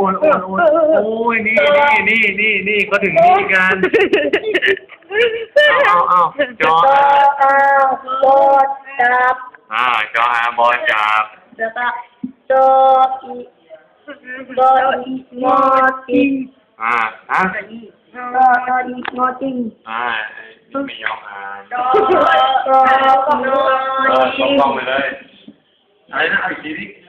โอนโอนโอนโอ้ยนี่นี่นี่นี่นี่เขาถึงนี่กันเอาเอาเอาจอเอาบอจับอ่าจออาบอจับแล้วก็โดอีโดอีงอติงอ่าฮะโดโดอีงอติงอ่าไม่ยอมอ่านโดโดโดเอออีต้องต้องไปเลยอะไรนะเอาอีกทีดิโดอีงอติงอ่างอติงเร็วโดอีงอติงอืมโดอีงอติงอ่าเต็มเต็มเลยนี่เต็มเต็มเลยจออีวออะไรอีวอจออีวออะไรโดอีวอตะกี้เจ้าอ่านถูกแล้วจอจิววอจิวเออจออี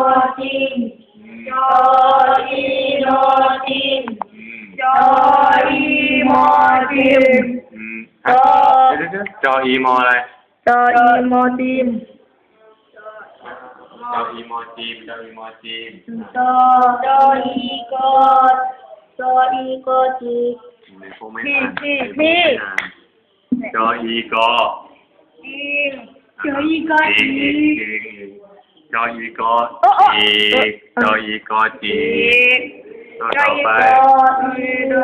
โมจิงอืมโดอีโมจิงอืมโดอีโมจิงอืมฮะเดี๋ยวเดี๋ยวจออีมออะไรโดอีโมจิงจออีมอจีมจออีมอจีมโดโดอีกอีโกจิในพวกไม่อ่านนี่ ในนี่พวกไม่อ่านจออีกอจิงโดอีกอีจิอีอีอีจออี กอโอ้โอ้จีจออีกอจีจิต่อไปโดอีโก